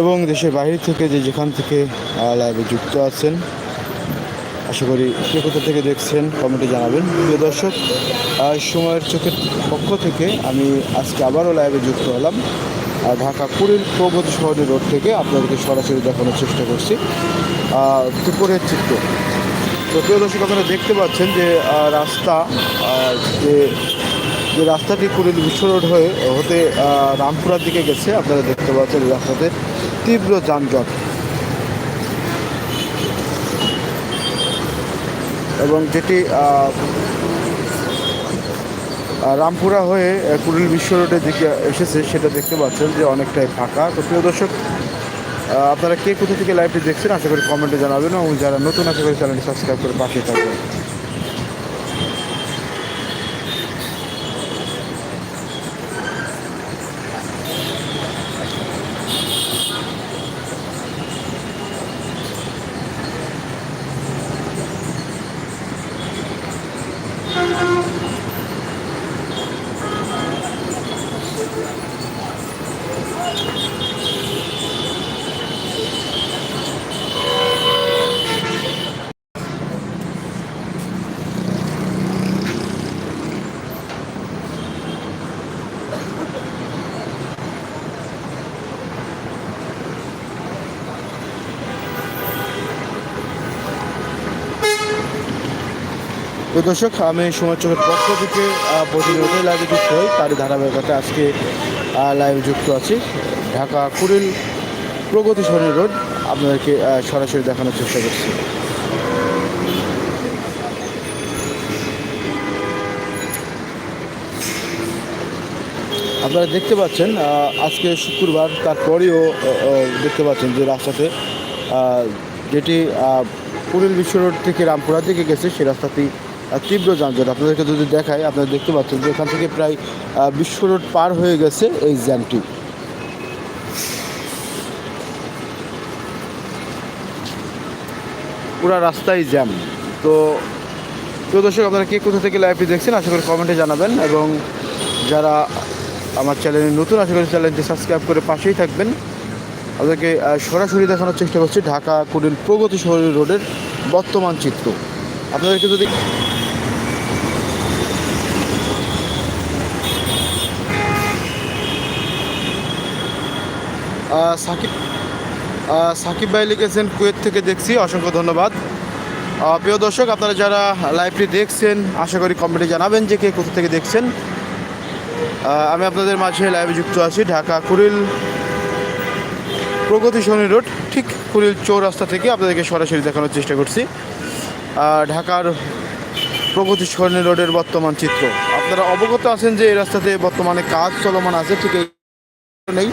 এবং দেশের বাইরে থেকে যে যেখান থেকে লাইভে যুক্ত আছেন, আশা করি কে কোথা থেকে দেখছেন কমেন্টে জানাবেন। প্রিয় দর্শক সময়ের চোখের পক্ষ থেকে আমি আজকে আবারও লাইভে যুক্ত হলাম। ঢাকা পুরীর প্রগতি শহরের রোড থেকে আপনাদেরকে সরাসরি দেখানোর চেষ্টা করছি। দুপুরের চিত্র। তো প্রিয় দর্শক, আপনারা দেখতে পাচ্ছেন যে রাস্তা যে যে রাস্তাটি কুড়িল বিশ্ব রোড হয়ে, হতে রামপুরার দিকে গেছে। আপনারা দেখতে পাচ্ছেন এই রাস্তাতে তীব্র যানজট। এবং যেটি রামপুরা হয়ে কুড়িল বিশ্ব রোডের দিকে এসেছে, সেটা দেখতে পাচ্ছেন যে অনেকটাই ফাঁকা। তো প্রিয় দর্শক আপনারা কে কোথা থেকে লাইভটি দেখছেন, আশা করি কমেন্টে জানাবেন এবং যারা নতুন, আশা করি চ্যানেলটি সাবস্ক্রাইব করে পাশে থাকবেন। দর্শক আমি সময় চোখের পক্ষ থেকে আহ, প্রতিনিয়তই লাইভে যুক্ত হই। তারই ধারাবাহিকতা আজকে লাইভে যুক্ত আছি। ঢাকা কুড়িল প্রগতি সরণি রোড। আপনাদেরকে সরাসরি দেখানোর চেষ্টা করছি। আপনারা দেখতে পাচ্ছেন আজকে শুক্রবার তারপরেও দেখতে পাচ্ছেন যে রাস্তাতে যেটি পুরুল বিশ্ব রোড থেকে রামপুরা দিকে গেছে সেই রাস্তাটি তীব্র যানজট। আপনাদেরকে যদি দেখায় আপনারা দেখতে পাচ্ছেন যে এখান থেকে প্রায় বিশ্ব রোড পার হয়ে গেছে এই জ্যামটি পুরা রাস্তায় জ্যাম। তো, প্রিয় দর্শক, আপনারা কে কোথা থেকে লাইভটি দেখছেন, আশা করি কমেন্টে জানাবেন এবং যারা আমার চ্যানেলে নতুন, আশা করি চ্যানেলটি সাবস্ক্রাইব করে পাশেই থাকবেন। আপনাদেরকে সরাসরি দেখানোর চেষ্টা করছি ঢাকা কুড়িল প্রগতি শহরী রোডের বর্তমান চিত্র। আপনাদেরকে যদি সাকিব সাকিব ভাই লিখেছেন কুয়েত থেকে দেখছি, অসংখ্য ধন্যবাদ। প্রিয় দর্শক, আপনারা যারা লাইভটি দেখছেন, আশা করি কমেন্টে জানাবেন যে কে কোথা থেকে দেখছেন। আমি আপনাদের মাঝে লাইভে যুক্ত আছি, ঢাকা কুড়িল প্রগতি শনি রোড, ঠিক কুড়িল চৌরাস্তা থেকে আপনাদেরকে সরাসরি দেখানোর চেষ্টা করছি। ঢাকার প্রগতি শনি রোডের বর্তমান চিত্র। আপনারা অবগত আছেন যে এই রাস্তাতে বর্তমানে কাজ চলমান আছে, ঠিক এই নেই।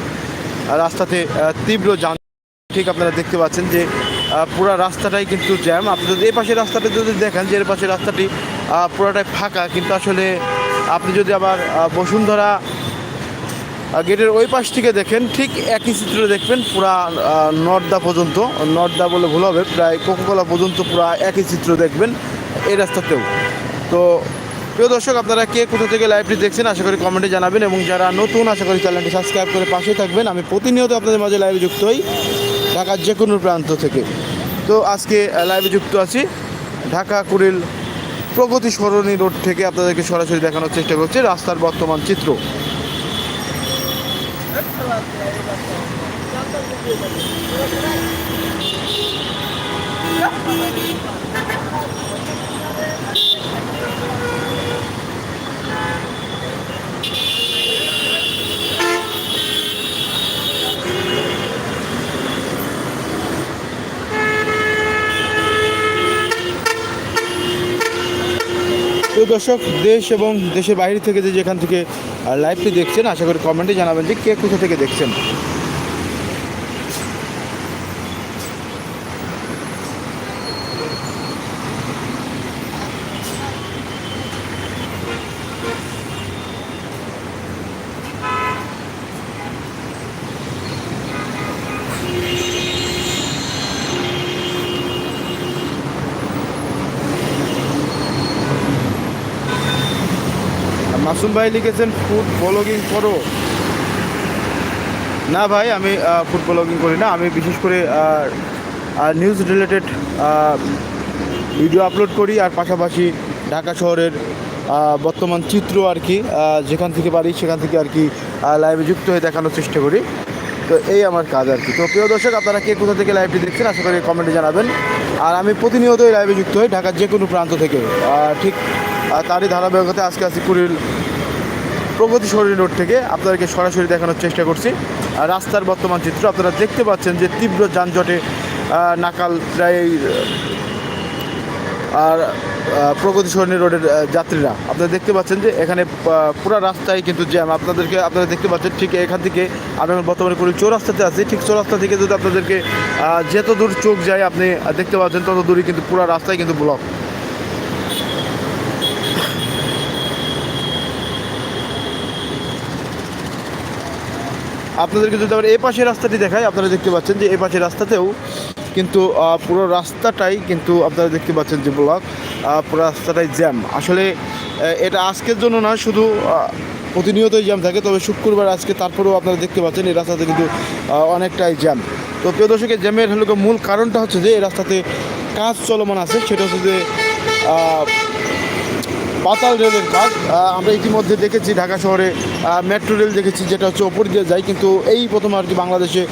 রাস্তাতে তীব্র যান ঠিক আপনারা দেখতে পাচ্ছেন যে পুরো রাস্তাটাই কিন্তু জ্যাম। আপনি যদি এই পাশের রাস্তাটা যদি দেখেন যে এর পাশের রাস্তাটি পুরোটাই ফাঁকা, কিন্তু আসলে আপনি যদি আবার বসুন্ধরা গেটের ওই পাশ থেকে দেখেন, ঠিক একই চিত্র দেখবেন পুরা নর্দা পর্যন্ত। নর্দা বলে ভুল হবে, প্রায় কোকোকলা পর্যন্ত পুরা একই চিত্র দেখবেন এই রাস্তাতেও। তো প্রিয় দর্শক, আপনারা কে কোথা থেকে লাইভটি দেখছেন, আশা করি কমেন্টে জানাবেন এবং যারা নতুন, আশা করি চ্যানেলটি সাবস্ক্রাইব করে পাশে থাকবেন। আমি প্রতিনিয়ত আপনাদের মাঝে লাইভে যুক্ত হই ঢাকার যে কোনো প্রান্ত থেকে। তো আজকে লাইভে যুক্ত আছি ঢাকা কুড়িল প্রগতি সরণী রোড থেকে আপনাদেরকে সরাসরি দেখানোর চেষ্টা করছি রাস্তার বর্তমান চিত্র। তো দর্শক, দেশ এবং দেশের বাইরে থেকে যে যেখান থেকে লাইভটি দেখছেন, আশা করি কমেন্টে জানাবেন যে কে কোথা থেকে দেখছেন। মাসুম ভাই লিখেছেন, ফুড ব্লগিং করো। না ভাই, আমি ফুড ব্লগিং করি না। আমি বিশেষ করে নিউজ রিলেটেড ভিডিও আপলোড করি। আর পাশাপাশি ঢাকা শহরের বর্তমান চিত্র আর কি যেখান থেকে পারি, সেখান থেকে আর কি লাইভে যুক্ত হয়ে দেখানোর চেষ্টা করি। তো এই আমার কাজ আর কি। তো প্রিয় দর্শক, আপনারা কে কোথা থেকে লাইভটি দেখছেন, আশা করি কমেন্টে জানাবেন। আর আমি প্রতিনিয়তই লাইভে যুক্ত হই ঢাকার যে কোনো প্রান্ত থেকে। ঠিক তারই ধারাবাহিকতা আজকে আছি কুড়িল প্রগতি শরীর রোড থেকে আপনাদেরকে সরাসরি দেখানোর চেষ্টা করছি। রাস্তার বর্তমান চিত্র, আপনারা দেখতে পাচ্ছেন যে তীব্র যানজটে নাকাল প্রায়, আর প্রগতি সরণী রোডের যাত্রীরা। আপনারা দেখতে পাচ্ছেন যে এখানে পুরো রাস্তায় কিন্তু জ্যাম। আপনাদেরকে, আপনারা দেখতে পাচ্ছেন ঠিক এখান থেকে আমি বর্তমানে কোনো চৌরাস্তাতে আছি। ঠিক চৌরাস্তা থেকে যদি আপনাদেরকে যত দূর চোখ যায়, আপনি দেখতে পাচ্ছেন তত দূরই কিন্তু পুরো রাস্তায় কিন্তু ব্লক আপনাদেরকে যদি আবার এই পাশের রাস্তাটি দেখাই, আপনারা দেখতে পাচ্ছেন যে এই পাশের রাস্তাতেও কিন্তু পুরো রাস্তাটাই কিন্তু আপনারা দেখতে পাচ্ছেন যে ব্লক পুরো রাস্তাটাই জ্যাম। আসলে এটা আজকের জন্য না, শুধু প্রতিনিয়তই জ্যাম থাকে, তবে শুক্রবার আজকে তারপরেও আপনারা দেখতে পাচ্ছেন এই রাস্তাতে কিন্তু অনেকটাই জ্যাম। তো প্রিয় দর্শকের জ্যামের হলো মূল কারণটা হচ্ছে যে এই রাস্তাতে কাজ চলমান আছে, সেটা হচ্ছে যে পাতাল রেলের কাজ আমরা ইতিমধ্যে দেখেছি ঢাকা শহরে মেট্রো রেল দেখেছি, যেটা হচ্ছে ওপর দিয়ে যায়, কিন্তু এই প্রথম আর কি বাংলাদেশে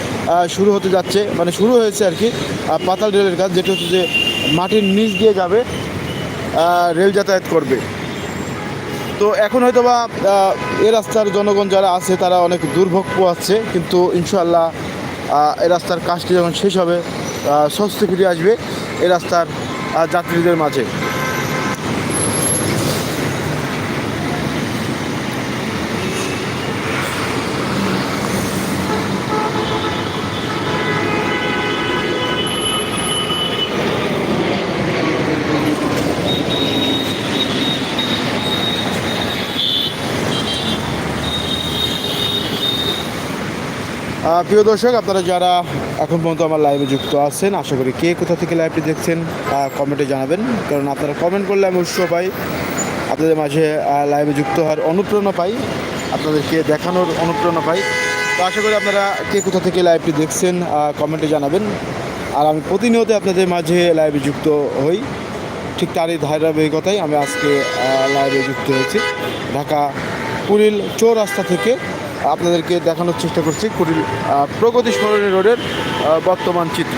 শুরু হতে যাচ্ছে মানে শুরু হয়েছে আর কি পাতাল রেলের কাজ যেটা হচ্ছে যে মাটির নিচ দিয়ে যাবে রেল যাতায়াত করবে। তো এখন হয়তো বা এ রাস্তার জনগণ যারা আছে, তারা অনেক দুর্ভোগ পোয়াচ্ছে কিন্তু ইনশাল্লাহ এ রাস্তার কাজটি যখন শেষ হবে স্বস্তি ফিরে আসবে এ রাস্তার যাত্রীদের মাঝে। প্রিয় দর্শক, আপনারা যারা এখন পর্যন্ত আমার লাইভে যুক্ত আছেন, আশা করি কে কোথা থেকে লাইভটি দেখছেন কমেন্টে জানাবেন। কারণ আপনারা কমেন্ট করলে আমি উৎস পাই। আপনাদের মাঝে লাইভে যুক্ত হওয়ার অনুপ্রেরণা পাই। আপনাদেরকে দেখানোর অনুপ্রেরণা পাই। তো আশা করি আপনারা কে কোথা থেকে লাইভটি দেখছেন কমেন্টে জানাবেন। আর আমি প্রতিনিয়ত আপনাদের মাঝে লাইভে যুক্ত হই। ঠিক তারই ধারাবাহিকতায় আমি আজকে লাইভে যুক্ত হয়েছি। ঢাকা কুড়িল চৌরাস্তা থেকে আপনাদেরকে দেখানোর চেষ্টা করছি কুড়িল প্রগতি সরণী রোডের বর্তমান চিত্র।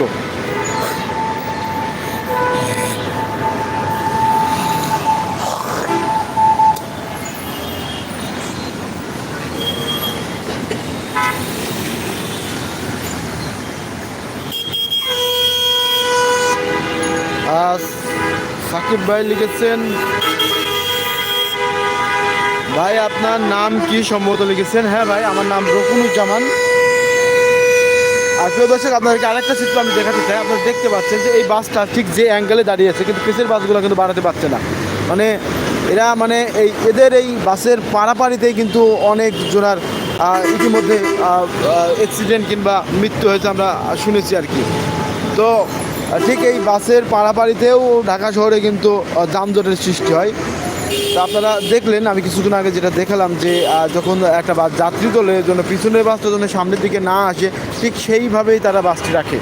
সাকিব ভাই লিখেছেন ভাই, আপনার নাম কি সম্ভবত লিখেছেন? হ্যাঁ ভাই, আমার নাম রকুনুজ্জামান আর প্রিয় দর্শক, আপনাদেরকে আরেকটা চিত্র আমি দেখাতে চাই। আপনারা দেখতে পাচ্ছেন যে এই বাসটা ঠিক যে অ্যাঙ্গেলে দাঁড়িয়ে আছে, কিন্তু পিছের বাসগুলো কিন্তু বাড়াতে পারছে না। মানে এরা মানে এই এদের এই বাসের পাড়াপাড়িতেই কিন্তু অনেক জোনার ইতিমধ্যে অ্যাক্সিডেন্ট কিংবা মৃত্যু হয়েছে আমরা শুনেছি আর কি। তো, ঠিক এই বাসের পাড়াপাড়িতেও ঢাকা শহরে কিন্তু যানজটের সৃষ্টি হয়। তো আপনারা দেখলেন, আমি কিছুদিন আগে যেটা দেখালাম যে যখন একটা বাস যাত্রী তোলে জন্য পিছনের বাসটা যেন সামনের দিকে না আসে, ঠিক সেইভাবেই তারা বাসটি রাখে।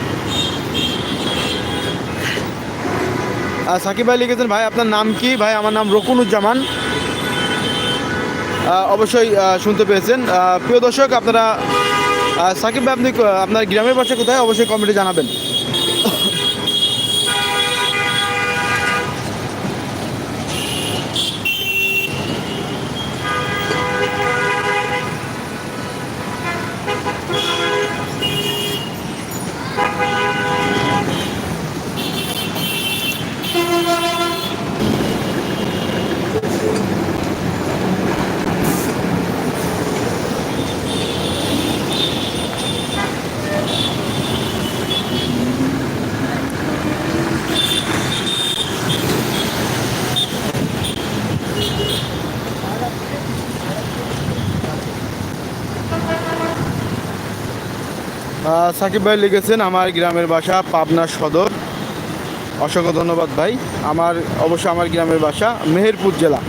সাকিব ভাই লিখেছেন, ভাই, আপনার নাম কি? ভাই, আমার নাম রকুনুজ্জামান। অবশ্যই শুনতে পেয়েছেন। প্রিয় দর্শক, আপনারা সাকিব ভাই, আপনি আপনার গ্রামের বাসা কোথায়? অবশ্যই কমেন্টে জানাবেন। সাকিব ভাই লিখেছেন আমার গ্রামের বাসা পাবনা সদর। অসংখ্য ধন্যবাদ ভাই। আমার অবশ্য আমার গ্রামের বাসা মেহেরপুর জেলা।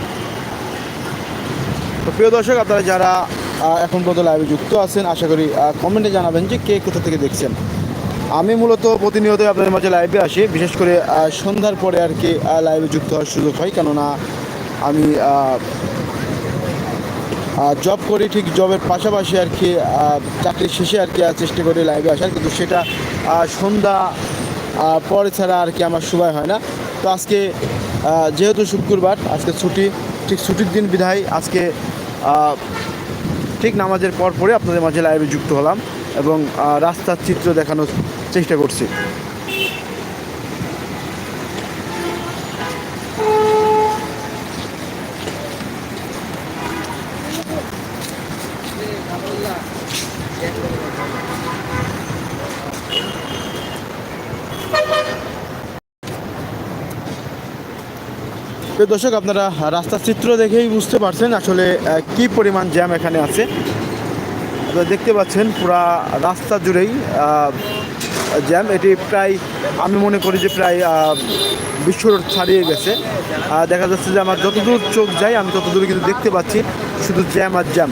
তো প্রিয় দর্শক, আপনারা যারা এখন পর্যন্ত লাইভে যুক্ত আছেন, আশা করি কমেন্টে জানাবেন যে কে কোথা থেকে দেখছেন। আমি মূলত প্রতিনিয়ত আপনাদের মাঝে লাইভে আসি। বিশেষ করে সন্ধ্যার পরে আর কি লাইভে যুক্ত হওয়ার সুযোগ হয়। কেননা, আমি জব করি ঠিক জবের পাশাপাশি আর কি আহ, চাকরির শেষে আর কি চেষ্টা করি লাইভে আসার। কিন্তু সেটা সন্ধ্যা পরে ছাড়া আর কি আমার সময় হয় না। তো আজকে যেহেতু শুক্রবার আজকে ছুটি ঠিক ছুটির দিন বিধায় আজকে ঠিক নামাজের পর পরে আপনাদের মাঝে লাইভে যুক্ত হলাম এবং রাস্তার চিত্র দেখানোর চেষ্টা করছি। প্রিয় দর্শক, আপনারা রাস্তার চিত্র দেখেই বুঝতে পারছেন আসলে কি পরিমাণ জ্যাম এখানে আছে। দেখতে পাচ্ছেন পুরা রাস্তা জুড়েই জ্যাম। এটি প্রায়, আমি মনে করি যে প্রায় বিশ্ব রোড ছাড়িয়ে গেছে। দেখা যাচ্ছে যে আমার যতদূর চোখ যায়, আমি ততদূর কিন্তু দেখতে পাচ্ছি শুধু জ্যাম আর জ্যাম।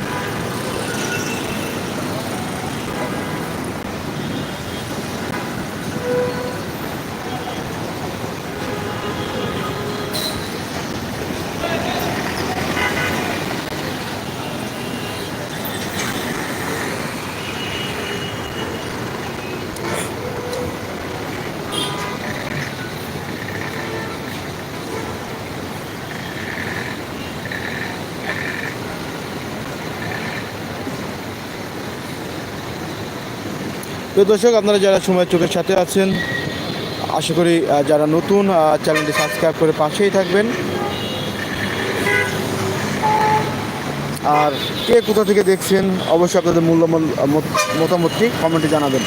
প্রিয় দর্শক, আপনারা যারা সময় চোখের সাথে আছেন, আশা করি যারা নতুন চ্যানেলটি সাবস্ক্রাইব করে পাশেই থাকবেন। আর কে কোথা থেকে দেখছেন, অবশ্যই আপনাদের মূল্যবান মতামতটি কমেন্টে জানাবেন।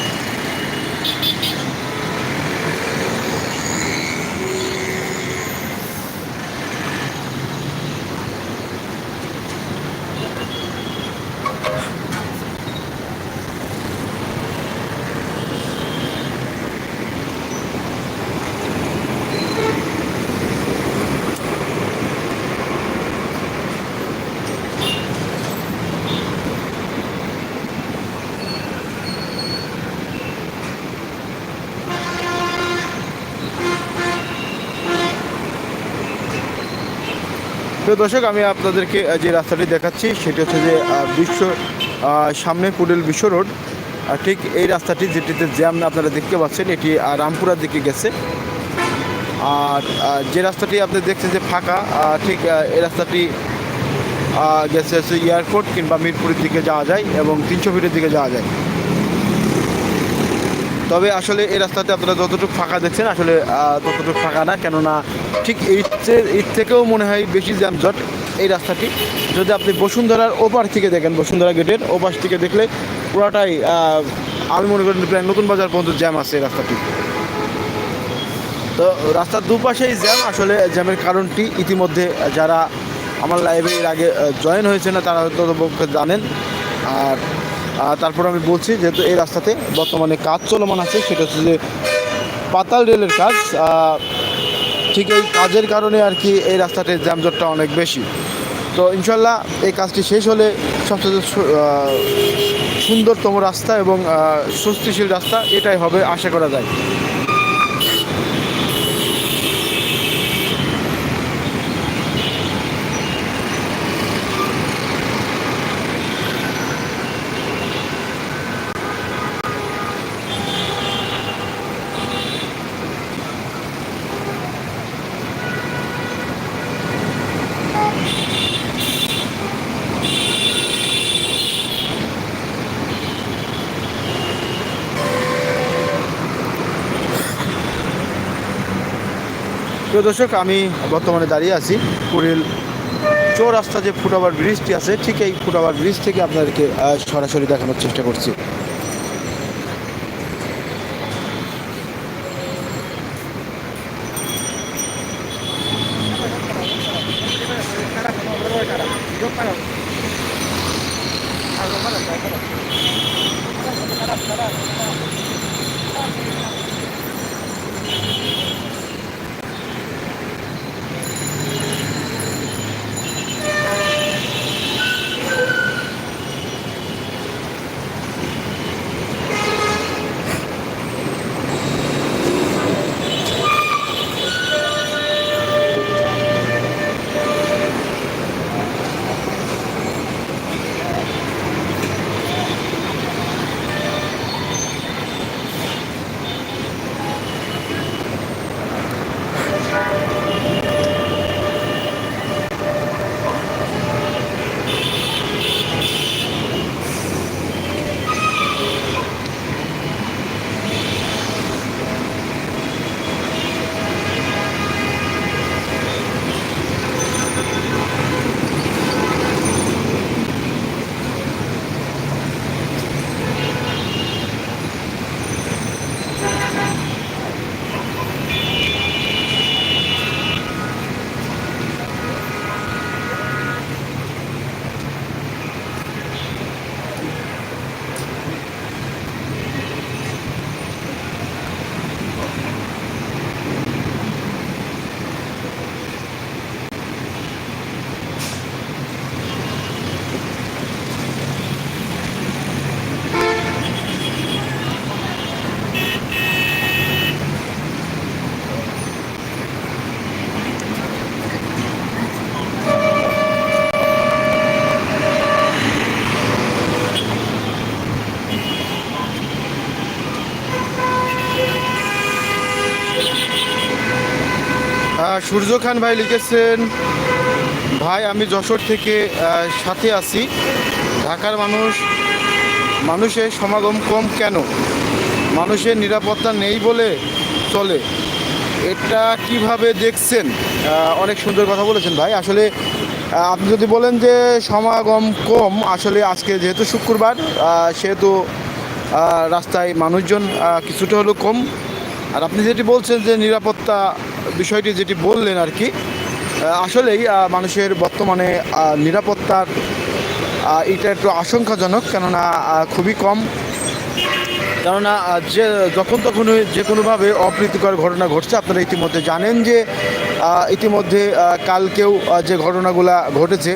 প্রিয় দর্শক, আমি আপনাদেরকে যে রাস্তাটি দেখাচ্ছি, সেটি হচ্ছে যে বিশ্ব সামনে কুডেল বিশ্ব রোড। ঠিক এই রাস্তাটি যেটিতে জ্যাম আপনারা দেখতে পাচ্ছেন, এটি রামপুরার দিকে গেছে। আর যে রাস্তাটি আপনি দেখছেন যে ফাঁকা ঠিক এই রাস্তাটি গেছে এয়ারপোর্ট কিংবা মিরপুরের দিকে যাওয়া যায় এবং তিনশো ফিটের দিকে যাওয়া যায়। তবে আসলে এই রাস্তাতে আপনারা যতটুকু ফাঁকা দেখছেন, আসলে ততটুকু ফাঁকা না, কেননা ঠিক এর থেকেও মনে হয় বেশি জ্যামজট এই রাস্তাটি। যদি আপনি বসুন্ধরার ওপার থেকে দেখেন, বসুন্ধরা গেটের ওপাশ থেকে দেখলে পুরাটাই আমি মনে করি প্রায় নতুন বাজার পর্যন্ত জ্যাম আছে এই রাস্তাটি। তো রাস্তার দুপাশেই জ্যাম, আসলে জ্যামের কারণটি ইতিমধ্যে যারা আমার লাইব্রেরির আগে জয়েন হয়েছে না, তারা হয়তো জানেন। আর তারপর আমি বলছি যেহেতু এই রাস্তাতে বর্তমানে কাজ চলমান আছে, সেটা হচ্ছে যে পাতাল রেলের কাজ ঠিক এই কাজের কারণে আর কি এই রাস্তাতে জ্যামজটটা অনেক বেশি। তো ইনশাল্লাহ এই কাজটি শেষ হলে সবচেয়ে সুন্দরতম রাস্তা এবং স্বস্তিশীল রাস্তা এটাই হবে, আশা করা যায়। প্রিয় দর্শক, আমি বর্তমানে দাঁড়িয়ে আছি কুড়িল চৌরাস্তা যে ফুটওভার ব্রিজটি আছে, ঠিক এই ফুটওভার ব্রিজ থেকে আপনাদেরকে সরাসরি দেখানোর চেষ্টা করছি। সূর্য খান ভাই লিখেছেন, ভাই, আমি যশোর থেকে সাথে আছি। ঢাকার মানুষ, মানুষের সমাগম কম কেন? মানুষের নিরাপত্তা নেই বলে চলে। এটা কীভাবে দেখছেন? অনেক সুন্দর কথা বলেছেন ভাই। আসলে আপনি যদি বলেন যে সমাগম কম, আসলে আজকে যেহেতু শুক্রবার সেহেতু রাস্তায় মানুষজন কিছুটা হলেও কম। আর আপনি যেটি বলছেন যে নিরাপত্তা বিষয়টি যেটি বললেন আর কি আসলেই মানুষের বর্তমানে নিরাপত্তার এটা একটু আশঙ্কাজনক, কেননা খুবই কম। কেননা যে, যখন তখনই যে কোনোভাবে অপ্রীতিকর ঘটনা ঘটছে, আপনারা ইতিমধ্যে জানেন যে ইতিমধ্যে কালকেও যে ঘটনাগুলা ঘটেছে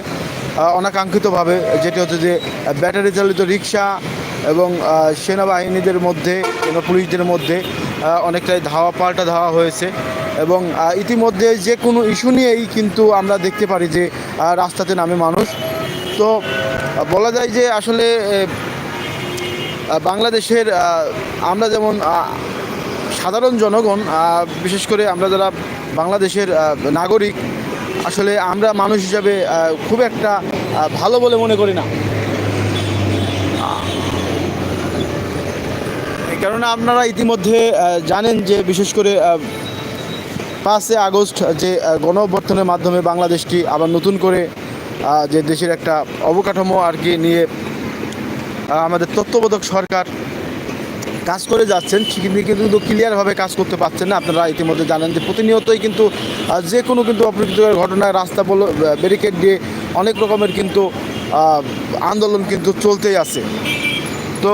অনাকাঙ্ক্ষিতভাবে, যেটি হচ্ছে যে, ব্যাটারি চালিত রিক্সা এবং সেনাবাহিনীদের মধ্যে কিংবা পুলিশদের মধ্যে অনেকটাই ধাওয়া, পাল্টা ধাওয়া হয়েছে। এবং ইতিমধ্যে যে কোনো ইস্যু নিয়েই কিন্তু আমরা দেখতে পারি যে রাস্তাতে নামে মানুষ। তো বলা যায় যে আসলে বাংলাদেশের আমরা যেমন সাধারণ জনগণ বিশেষ করে আমরা যারা বাংলাদেশের নাগরিক, আসলে আমরা মানুষ হিসাবে খুব একটা ভালো বলে মনে করি না। কেননা আপনারা ইতিমধ্যে জানেন যে বিশেষ করে পাঁচই আগস্ট যে আহ, গণ অভ্যর্থনের মাধ্যমে বাংলাদেশটি আবার নতুন করে যে দেশের একটা অবকাঠামো আর কি নিয়ে আমাদের তত্ত্বাবধায়ক সরকার কাজ করে যাচ্ছেন কিন্তু কিন্তু ক্লিয়ারভাবে কাজ করতে পারছেন না। আপনারা ইতিমধ্যে জানেন যে প্রতিনিয়তই কিন্তু যে কোনো কিন্তু অপ্রীতিকর ঘটনায় রাস্তা বলো ব্যারিকেড দিয়ে অনেক রকমের কিন্তু আন্দোলন কিন্তু চলতেই আছে। তো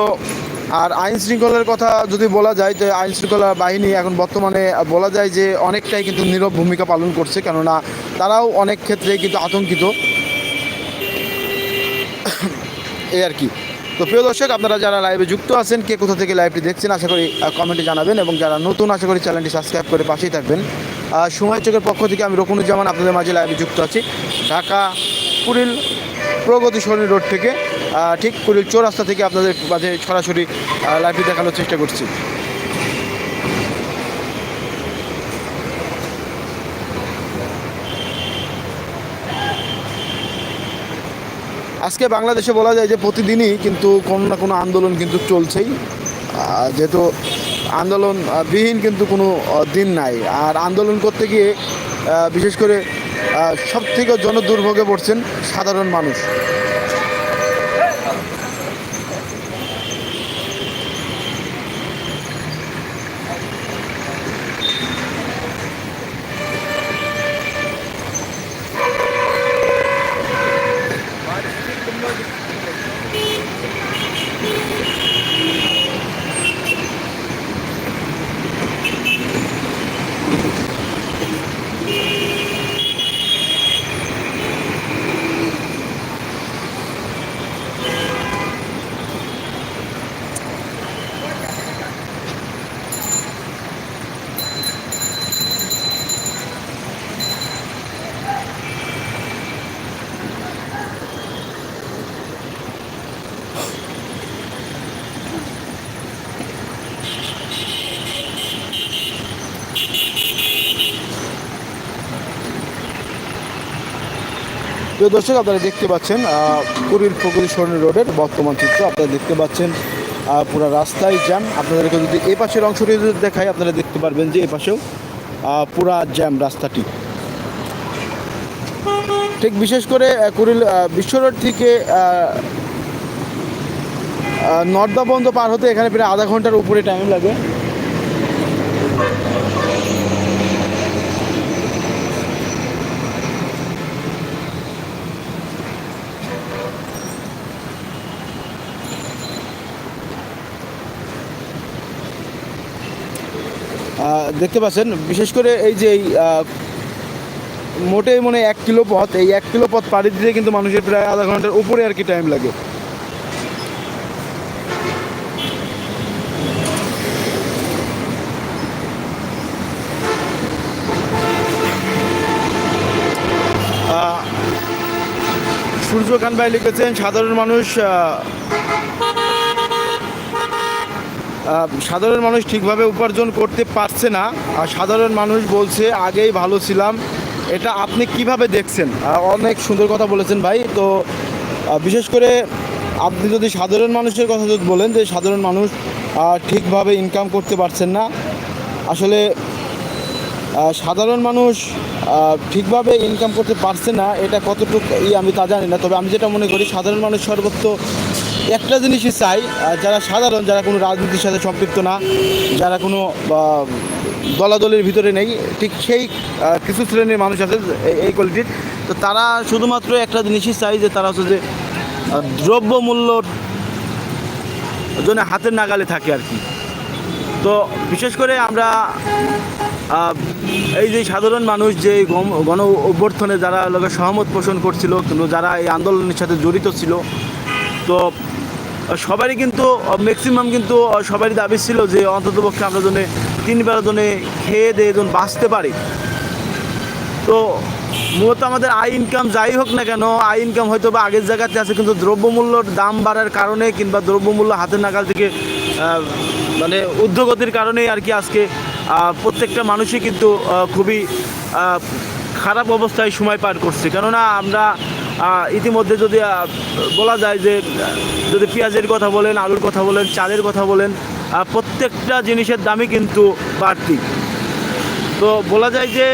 আর আইন শৃঙ্খলার কথা যদি বলা যায়, তো আইন শৃঙ্খলা বাহিনী এখন বর্তমানে বলা যায় যে অনেকটাই কিন্তু নীরব ভূমিকা পালন করছে, কেননা তারাও অনেক ক্ষেত্রে কিন্তু আতঙ্কিত। এই আর কি। তো প্রিয় দর্শক, আপনারা যারা লাইভে যুক্ত আছেন, কে কোথা থেকে লাইভটি দেখছেন, আশা করি কমেন্টে জানাবেন এবং যারা নতুন, আশা করি চ্যানেলটি সাবস্ক্রাইব করে পাশেই থাকবেন। সময় চোখের পক্ষ থেকে আমি রকুনুজ্জামান আপনাদের মাঝে লাইভে যুক্ত আছি ঢাকা কুড়িল প্রগতি সরণি রোড থেকে। ঠিক কুড়িল চৌরাস্তা থেকে আপনাদের মাঝে সরাসরি আহ, লাইভটি দেখানোর চেষ্টা করছি। আজকে বাংলাদেশে বলা যায় যে প্রতিদিনই কিন্তু কোনো না কোনো আন্দোলন কিন্তু চলছেই। যেহেতু আন্দোলন বিহীন কিন্তু কোনো দিন নাই। আর আন্দোলন করতে গিয়ে বিশেষ করে সব থেকে জনদুর্ভোগে পড়ছেন সাধারণ মানুষ। প্রিয় দর্শক, আপনারা দেখতে পাচ্ছেন পুরীর প্রগতি সরণি রোডের বর্তমান চিত্র। আপনারা দেখতে পাচ্ছেন পুরো রাস্তায় জ্যাম। আপনাদেরকে যদি এই পাশের অংশটি যদি দেখাই, আপনারা দেখতে পারবেন যে এই পাশেও পুরা জ্যাম রাস্তাটি। ঠিক বিশেষ করে কুড়িল বিশ্ব রোড থেকে নর্দা বন্ধ পার হতে এখানে প্রায় আধা ঘণ্টার উপরে টাইম লাগে। দেখতে পাচ্ছেন বিশেষ করে এই যে মোটেই মনে এক কিলো পথ এই এক কিলো পথ পাড়ি দিতে কিন্তু মানুষের প্রায় আধা ঘণ্টার উপরে আর কি টাইম লাগে। আহ, সূর্য খান ভাই লিখেছেন সাধারণ মানুষ সাধারণ মানুষ ঠিকভাবে উপার্জন করতে পারছে না। আর সাধারণ মানুষ বলছে, আগেই ভালো ছিলাম। এটা আপনি কীভাবে দেখছেন? অনেক সুন্দর কথা বলেছেন ভাই। তো বিশেষ করে আপনি যদি সাধারণ মানুষের কথা যদি বলেন যে সাধারণ মানুষ ঠিকভাবে ইনকাম করতে পারছেন না, আসলে সাধারণ মানুষ ঠিকভাবে ইনকাম করতে পারছে না, এটা কতটুকু ই আমি তা জানি না। তবে আমি যেটা মনে করি, সাধারণ মানুষ সর্বত্র একটা জিনিসই চাই যারা সাধারণ, যারা কোনো রাজনীতির সাথে সম্পৃক্ত না, যারা কোনো দলাদলের ভিতরে নেই, ঠিক সেই কিছু শ্রেণির মানুষ আছে এই- কোয়ালিটির। তো তারা শুধুমাত্র একটা জিনিসই চাই যে তারা হচ্ছে যে দ্রব্যমূল্যর জন্য হাতের নাগালে থাকে আর কি। তো বিশেষ করে আমরা এই যে সাধারণ মানুষ যে গণ অভ্যর্থনে যারা লোকের সহমত পোষণ করছিল কিন্তু যারা এই আন্দোলনের সাথে জড়িত ছিল, তো সবারই কিন্তু ম্যাক্সিমাম কিন্তু সবারই দাবি ছিল যে অন্ততপক্ষে আমরা জন্য তিন বেলা জন্য খেয়ে দিয়ে যেন বাঁচতে পারি। তো মূলত আমাদের আয় ইনকাম যাই হোক না কেন, আয় ইনকাম হয়তো বা আগের জায়গাতে আছে, কিন্তু দ্রব্যমূল্যর দাম বাড়ার কারণে কিংবা দ্রব্যমূল্য হাতের নাগাল থেকে মানে উদ্যোগতির কারণেই আর কি আজকে প্রত্যেকটা মানুষই কিন্তু খুবই খারাপ অবস্থায় সময় পার করছে। কেননা আমরা ইতিমধ্যে যদি বলা যায় যে, যদি পেঁয়াজের কথা বলেন, আলুর কথা বলেন, চালের কথা বলেন প্রত্যেকটা জিনিসের দামই কিন্তু বাড়তি। তো বলা যায় যে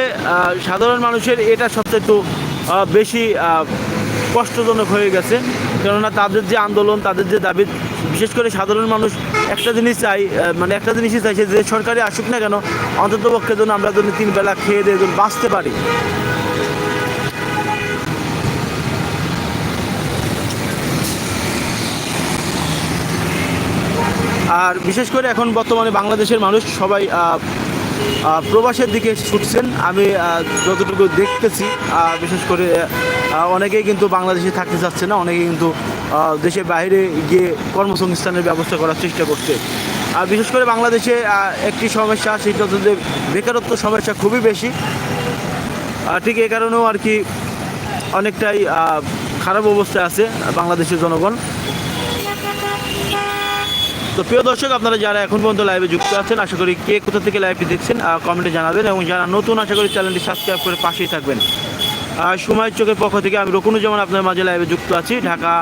সাধারণ মানুষের এটা সবচেয়ে বেশি কষ্টজনক হয়ে গেছে। কেননা তাদের যে আন্দোলন, তাদের যে দাবি, বিশেষ করে সাধারণ মানুষ একটা জিনিস চাই মানে একটা জিনিসই চাইছে যে সরকারি আসুক না কেন অন্তত পক্ষে যেন আমরা যেন তিন বেলা খেয়ে দিয়ে যেন বাঁচতে পারি। আর বিশেষ করে এখন বর্তমানে বাংলাদেশের মানুষ সবাই প্রবাসের দিকে ছুটছেন। আমি যতটুকু দেখতেছি বিশেষ করে অনেকেই কিন্তু বাংলাদেশে থাকতে চাচ্ছে না, অনেকেই কিন্তু দেশের বাইরে গিয়ে কর্মসংস্থানের ব্যবস্থা করার চেষ্টা করছে। আর বিশেষ করে বাংলাদেশে একটি সমস্যা, সেটা হচ্ছে যে বেকারত্ব সমস্যা খুবই বেশি। ঠিক এই কারণেও আর কি অনেকটাই খারাপ অবস্থায় আছে বাংলাদেশের জনগণ। তো প্রিয় দর্শক, আপনারা যারা এখন পর্যন্ত লাইভে যুক্ত আছেন, আশা করি কে কোথা থেকে লাইভটি দেখছেন কমেন্টে জানাবেন এবং যারা নতুন, আশা করি চ্যানেলটি সাবস্ক্রাইব করে পাশেই থাকবেন। আর সময়ের চোখের পক্ষ থেকে আমি রকুনুজ্জামান আপনার মাঝে লাইভে যুক্ত আছি, ঢাকা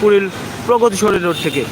কুড়িল প্রগতিশরী রোড থেকে।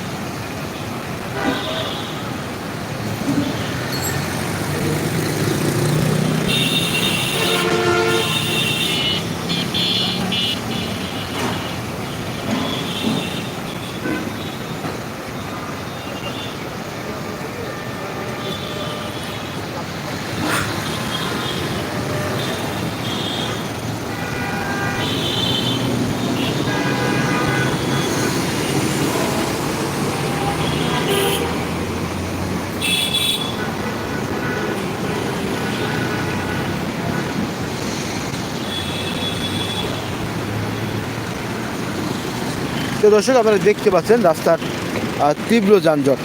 দর্শক আপনারা দেখতে পাচ্ছেন রাস্তার তীব্র যানজট।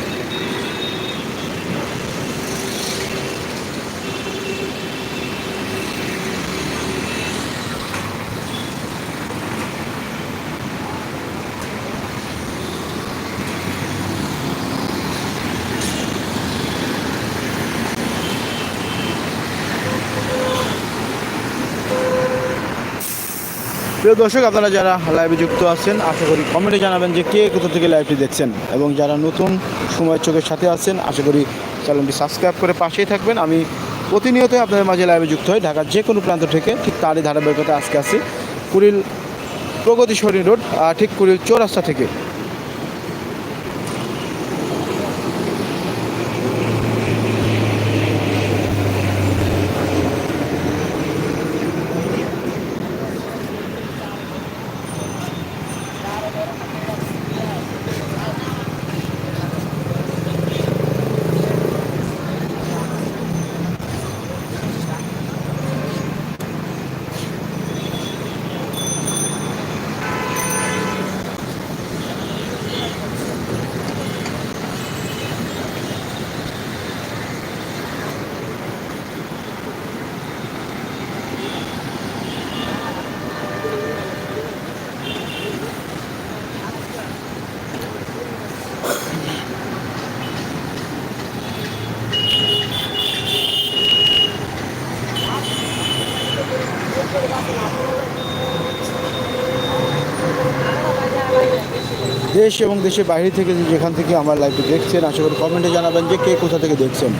প্রিয় দর্শক, আপনারা যারা লাইভে যুক্ত আছেন, আশা করি কমেন্টে জানাবেন যে কে কোথা থেকে লাইভটি দেখছেন। এবং যারা নতুন সময়ের চোখের সাথে আছেন, আশা করি চ্যানেলটি সাবস্ক্রাইব করে পাশেই থাকবেন। আমি প্রতিনিয়ত আপনাদের মাঝে লাইভে যুক্ত হই ঢাকার যে কোনো প্রান্ত থেকে। ঠিক তারই ধারাবাহিকতা আজকে আসি কুড়িল প্রগতিশরী রোড ঠিক কুড়িল চৌরাস্তা থেকে। দেশ এবং দেশের বাইরে থেকে যেখান থেকে আমার লাইভটি দেখছেন, আশা করি কমেন্টে জানাবেন যে কে কোথা থেকে দেখছেন।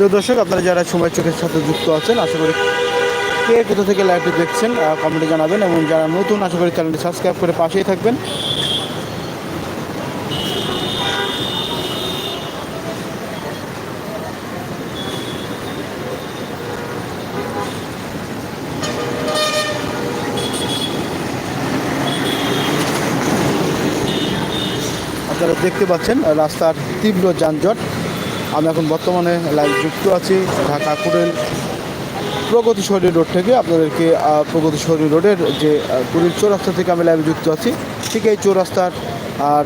প্রিয় দর্শক, আপনারা যারা সময় চোখের সাথে যুক্ত আছেন, আশা করি কে কোথা থেকে লাইভটি দেখছেন কমেন্টে জানাবেন এবং যারা নতুন, আশা করি চ্যানেলটি সাবস্ক্রাইব করে পাশেই থাকবেন। আপনারা দেখতে পাচ্ছেন, রাস্তার তীব্র যানজট। আমি এখন বর্তমানে লাইভ যুক্ত আছি ঢাকা কুড়েল প্রগতি রোড থেকে। আপনাদেরকে প্রগতি রোডের যে কুড়িল চৌরাস্তা থেকে আমি লাইভে যুক্ত আছি। ঠিক এই চৌরাস্তার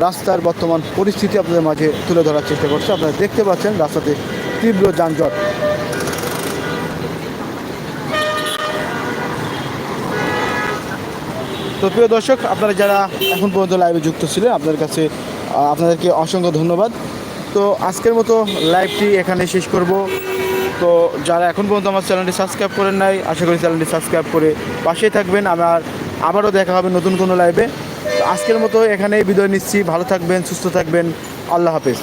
রাস্তার বর্তমান পরিস্থিতি আপনাদের মাঝে তুলে ধরার চেষ্টা করছি। আপনারা দেখতে পাচ্ছেন রাস্তাতে তীব্র যানজট। তো প্রিয় দর্শক, আপনারা যারা এখন পর্যন্ত লাইভে যুক্ত ছিলেন, আপনাদের কাছে আপনাদেরকে অসংখ্য ধন্যবাদ। তো আজকের মতো লাইভটি এখানে শেষ করব। তো যারা এখন পর্যন্ত আমার চ্যানেলটি সাবস্ক্রাইব করেন নাই, আশা করি চ্যানেলটি সাবস্ক্রাইব করে পাশেই থাকবেন। আমার আবারও দেখা হবে নতুন কোনো লাইভে তো আজকের মতো এখানেই বিদায় নিচ্ছি। ভালো থাকবেন, সুস্থ থাকবেন। আল্লাহ হাফেজ।